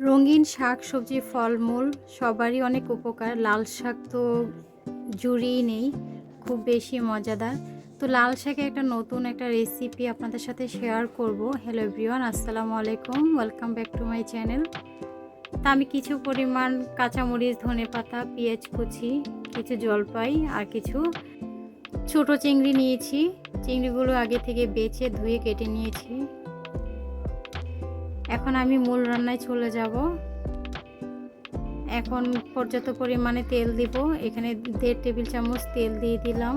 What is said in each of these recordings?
রঙিন শাক, সবজি, ফলমূল সবারই অনেক উপকার। লাল শাক তো জুড়িই নেই, খুব বেশি মজাদার। তো লাল শাকের একটা নতুন একটা রেসিপি আপনাদের সাথে শেয়ার করব। হ্যালো এভরিওয়ান আসসালামু আলাইকুম welcome back to my channel তা আমি কিছু পরিমাণ কাঁচামরিচ, ধনে পাতা, পেঁয়াজ কুচি, কিছু জলপাই আর কিছু ছোট চিংড়ি নিয়েছি। চিংড়িগুলো আগে থেকে বেছে ধুয়ে কেটে নিয়েছি। এখন আমি মূল রান্নায় চলে যাব। এখন পর্যাপ্ত পরিমাণে তেল দিব। এখানে দেড় টেবিল চামচ তেল দিয়ে দিলাম।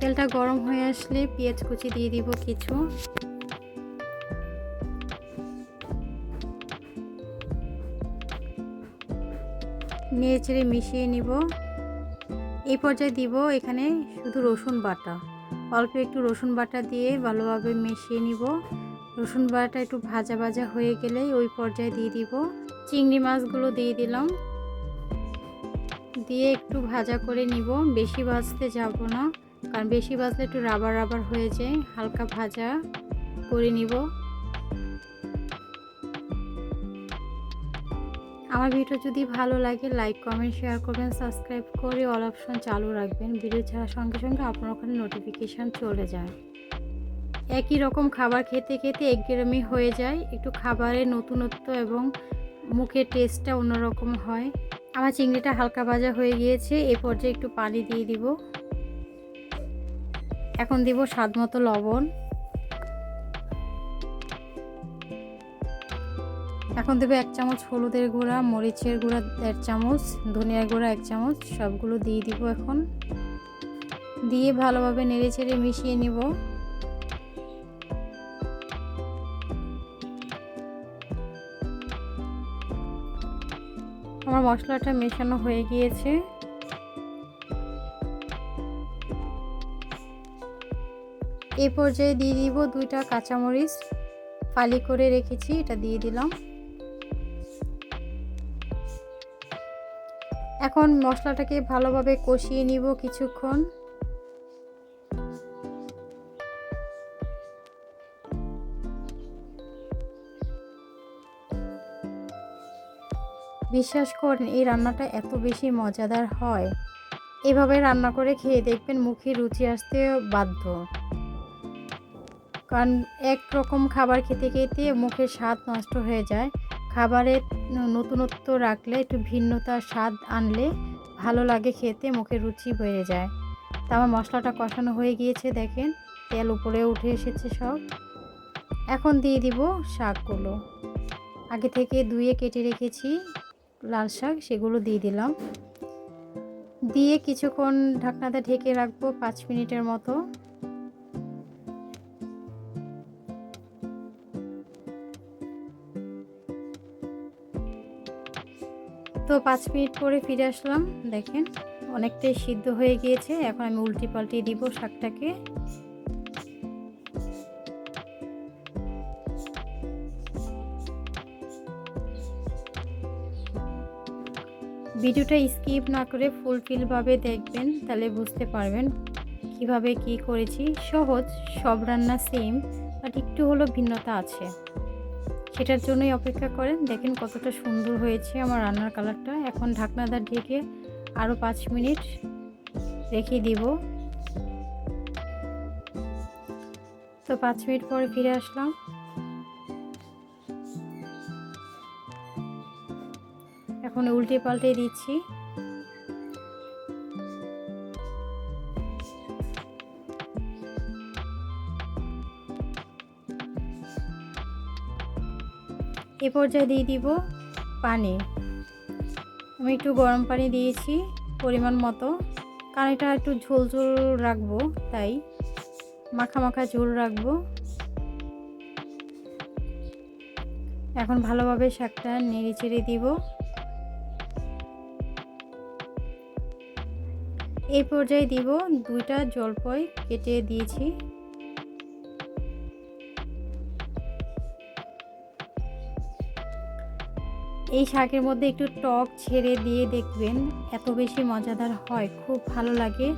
তেলটা গরম হয়ে আসলে পেঁয়াজ কুচি দিয়ে দিব কিছু। নিয়ে ছেড়ে মিশিয়ে নিব। এই পর্যায়ে দিব এখানে শুধু রসুন বাটা। অল্প একটু রসুন বাটা দিয়ে ভালোভাবে মিশিয়ে নিব। রসুন বাটা একটু ভাজা ভাজা হয়ে গেলেই ওই পর্যায়ে দিয়ে দিব। চিংড়ি মাছগুলো দিয়ে দিলাম। দিয়ে একটু ভাজা করে নিব। বেশি ভাজতে যাব না, কারণ বেশি ভাজলে একটু রাবার রাবার হয়ে যায়। হালকা ভাজা করে নিব। আমার ভিডিও যদি ভালো লাগে, লাইক, কমেন্ট, শেয়ার করবেন, সাবস্ক্রাইব করে অল অপশন চালু রাখবেন। ভিডিও ছাড়ার সঙ্গে সঙ্গে আপনার ওখানে নোটিফিকেশান চলে যায়। একই রকম খাবার খেতে খেতে একঘেয়েমি হয়ে যায়। একটু খাবারের নতুনত্ব এবং মুখের টেস্টটা অন্যরকম হয়। আমার চিংড়িটা হালকা ভাজা হয়ে গিয়েছে, এ পর্যায়ে একটু পানি দিয়ে দিব। এখন দিব স্বাদ মতো লবণ। এখন দেবো এক চামচ হলুদের গুঁড়া, মরিচের গুঁড়া দেড় চামচ, ধনিয়ার গুঁড়া এক চামচ, সবগুলো দিয়ে দিব এখন। দিয়ে ভালোভাবে নেড়ে চেড়ে মিশিয়ে নিব। আমার মশলাটা মেশানো হয়ে গিয়েছে। এ পর্যায়ে দিয়ে দিব দুইটা কাঁচামরিচ। ফালি করে রেখেছি, এটা দিয়ে দিলাম। এখন মশলাটাকে ভালোভাবে কষিয়ে নিব কিছুক্ষণ। বিশ্বাস করেন, এই রান্নাটা এত বেশি মজাদার হয়। এভাবে রান্না করে খেয়ে দেখবেন মুখে রুচি আসতে বাধ্য। কারণ এক রকম খাবার খেতে খেতে মুখের স্বাদ নষ্ট হয়ে যায়। খাবারে নতুনত্ব রাখলে, একটু ভিন্নতার স্বাদ আনলে ভালো লাগে খেতে মুখের রুচি বেড়ে যায়। তা আমার মশলাটা কষানো হয়ে গিয়েছে, দেখেন। তেল উপরে উঠে এসেছে সব। এখন দিয়ে দিব শাকগুলো। আগে থেকে ধুয়ে কেটে রেখেছি। লাল শাক, সেগুলো দিয়ে দিলাম। দিয়ে কিছুক্ষণ ঢাকনাতে ঢেকে রাখব পাঁচ মিনিটের মতো। তো পাঁচ মিনিট পরে ফিরে আসলাম। দেখেন, অনেকটাই সিদ্ধ হয়ে গিয়েছে। এখন আমি উল্টি পাল্টি দিব শাকটাকে। ভিডিওটা স্কিপ না করে ফুলফিলভাবে দেখবেন, তাহলে বুঝতে পারবেন কীভাবে কি করেছি। সহজ, সব রান্না সেম বাট একটু হলো ভিন্নতা আছে। সেটার জন্যই অপেক্ষা করেন। দেখেন কতটা সুন্দর হয়েছে আমার রান্নার কালারটা এখন ঢাকনাদার ঢেকে আরও পাঁচ মিনিট রেখে দিব। তো পাঁচ মিনিট পরে ফিরে আসলাম। এখন উল্টে পাল্টে দিচ্ছি। এ পর্যায়ে দিয়ে দিব পানি। আমি একটু গরম পানি দিয়েছি পরিমাণ মতো। কারণ এটা একটু ঝোল ঝোল রাখব, তাই মাখা মাখা ঝোল রাখব। এখন ভালোভাবে শাকটা নেড়ে চেড়ে দিব। এই পর্যায়ে দিব দুইটা জলপই কেটে দিয়েছি। এই শাকের মধ্যে একটু টক ছেড়ে দিয়ে দেখবেন, এত বেশি মজাদার হয়, খুব ভালো লাগে।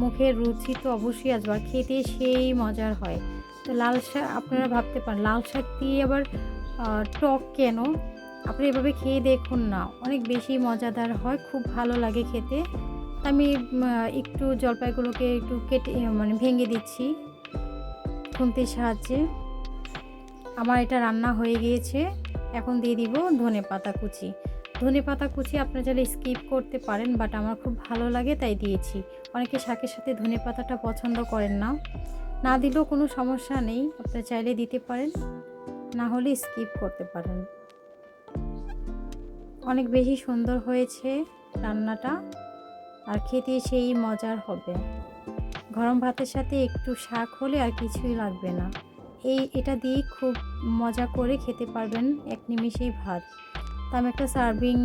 মুখের রুচি তো অবশ্যই আসবে আর খেতে সেই মজার হয়। তো লাল শাক, আপনারা ভাবতে পারেন, লাল শাক দিয়ে আবার টক কেন? আপনি এভাবে খেয়ে দেখুন না, অনেক বেশি মজাদার হয়, খুব ভালো লাগে খেতে। আমি একটু জলপাইগুলোকে একটু কেটে মানে ভেঙে দিচ্ছি খুন্তির সাহায্যে। আমার এটা রান্না হয়ে গিয়েছে। এখন দিয়ে দিব ধনে পাতা কুচি। ধনে পাতা কুচি আপনারা চাইলে স্কিপ করতে পারেন, বাট আমার খুব ভালো লাগে তাই দিয়েছি। অনেকে শাকের সাথে ধনে পাতাটা পছন্দ করেন না। না দিলেও কোনো সমস্যা নেই, আপনারা চাইলে দিতে পারেন। না হলে স্কিপ করতে পারেন। অনেক বেশি সুন্দর হয়েছে রান্নাটা। আর খেতে সেই মজার হবে। গরম ভাতের সাথে একটু শাক হলে আর কিছুই লাগবে না। এই, এটা দিয়ে খুব মজা করে খেতে পারবেন এক নিমিষেই ভাত। তো আমি একটা সার্ভিং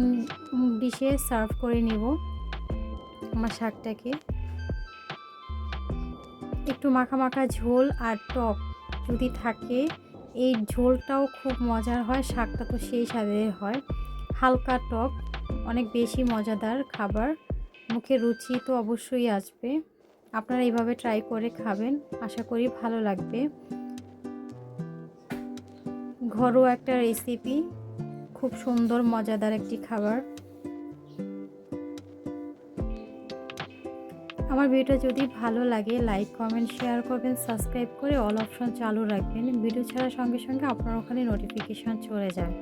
ডিশে সার্ভ করে নিব আমার শাকটাকে। একটু মাখা মাখা ঝোল আর টক যদি থাকে, এই ঝোলটাও খুব মজার হয়, শাকটা তো সেই স্বাদের হয়। হালকা টক, অনেক বেশি মজাদার খাবার। মুখে রুচি তো অবশ্যই আসবে। আপনারা এইভাবে ট্রাই করে খাবেন, আশা করি ভালো লাগবে। ঘরোয়া একটা রেসিপি খুব সুন্দর, মজাদার একটি খাবার। আমার ভিডিওটা যদি ভালো লাগে লাইক কমেন্ট শেয়ার করবেন সাবস্ক্রাইব করে অল অপশন চালু রাখবেন। ভিডিও ছাড়ার সঙ্গে সঙ্গে আপনার ওখানে নোটিফিকেশন চলে যায়।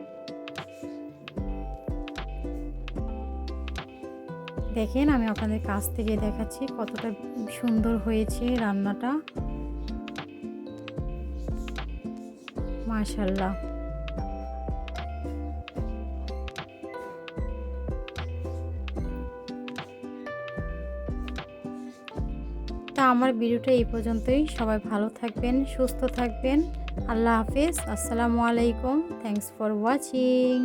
দেখেন, আমি আপনাদের কাছ থেকে দেখাচ্ছি কতটা সুন্দর হয়েছে রান্নাটা। মাশাল্লাহ তা আমার ভিডিওটা এই পর্যন্তই। সবাই ভালো থাকবেন, সুস্থ থাকবেন। আল্লাহ হাফেজ। আসসালামু আলাইকুম। Thanks for watching